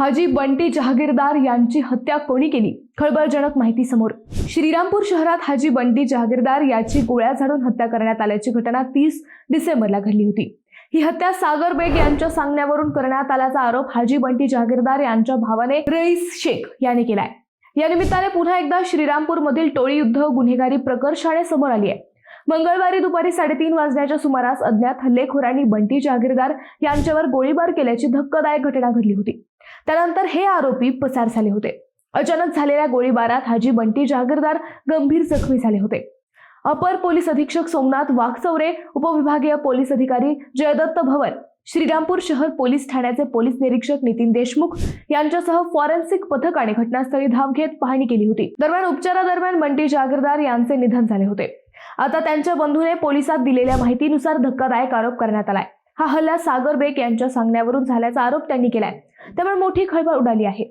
हाजी बंटी जहागीरदार यांची हत्या कोणी केली? खळबळजनक माहिती समोर. श्रीरामपूर शहरात हाजी बंटी जहागीरदार याची गोळ्या झाडून हत्या करण्यात आल्याची घटना तीस डिसेंबरला घडली होती. ही हत्या सागर बेग यांच्या सांगण्यावरून करण्यात आल्याचा आरोप हाजी बंटी जहागीरदार यांच्या भावाने रईस शेख यांनी केलाय. या निमित्ताने पुन्हा एकदा श्रीरामपूर मधील टोळी युद्ध गुन्हेगारी प्रकर्षाने समोर आली आहे. मंगळवारी दुपारी साडेतीन वाजण्याच्या सुमारास अज्ञात हल्लेखोरांनी बंटी जहागीरदार यांच्यावर गोळीबार केल्याची धक्कादायक घटना घडली होती. त्यानंतर हे आरोपी पसार झाले होते. अचानक झालेल्या गोळीबारात हाजी बंटी जागीरदार गंभीर जखमी झाले होते. अपर पोलीस अधीक्षक सोमनाथ वाघचौरे उपविभागीय पोलीस अधिकारी जयदत्त भवन श्रीरामपूर शहर पोलीस ठाण्याचे पोलीस निरीक्षक नितीन देशमुख यांच्यासह फॉरेन्सिक पथकाने घटनास्थळी धाव घेत पाहणी केली होती. दरम्यान उपचारादरम्यान बंटी जागीरदार यांचे निधन झाले होते. आता त्यांच्या बंधूने पोलिसात दिलेल्या माहितीनुसार धक्कादायक आरोप करण्यात आलाय. हा हल्ला सागर बेग यांच्या सांगण्यावरून झाल्याचा आरोप त्यांनी केलाय. त्यामुळे मोठी खळबळ उडाली आहे.